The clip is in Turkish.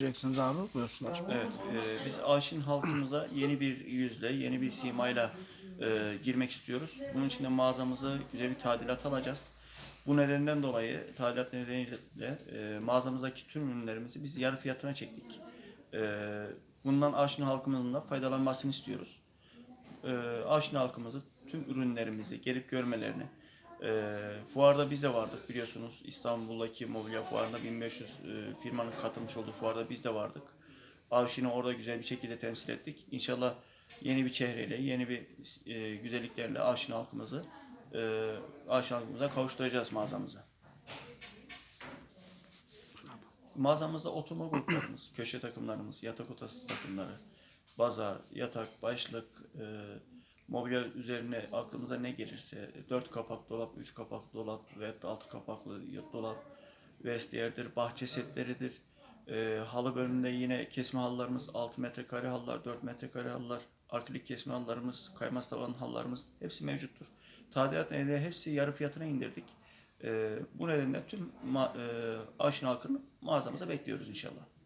Diyeceksiniz abi buyursunlar. Evet, e, biz Aşin halkımıza yeni bir yüzle, yeni bir simayla e, girmek istiyoruz. Bunun için de mağazamızı güzel bir tadilat alacağız. Bu nedenden dolayı, tadilat nedeniyle e, mağazamızdaki tüm ürünlerimizi biz yarı fiyatına çektik. E, bundan Aşin halkımızın da faydalanmasını istiyoruz. E, Aşin halkımızı tüm ürünlerimizi gelip görmelerini, e, fuarda biz de vardık biliyorsunuz. İstanbul'daki mobilya fuarında 1500 e, firmanın katılmış olduğu fuarda biz de vardık. Avşin'i orada güzel bir şekilde temsil ettik. İnşallah yeni bir çehreyle, yeni bir e, güzelliklerle Avşin halkımızı e, Avşin halkımıza kavuşturacağız mağazamıza. Mağazamızda oturma gruplarımız, köşe takımlarımız, yatak odası takımları, baza, yatak, başlık, e, mobilya üzerine aklımıza ne gelirse, dört kapak dolap, üç kapak dolap ve altı kapaklı dolap, vestiyerdir, bahçe setleridir. E, halı bölümünde yine kesme halılarımız, 6 metrekare halılar, 4 metrekare halılar, akrilik kesme halılarımız, kaymaz tavan halılarımız hepsi mevcuttur. Tadilat nedeniyle hepsi yarı fiyatına indirdik. E, bu nedenle tüm ma- e, aşina halkını mağazamıza bekliyoruz inşallah.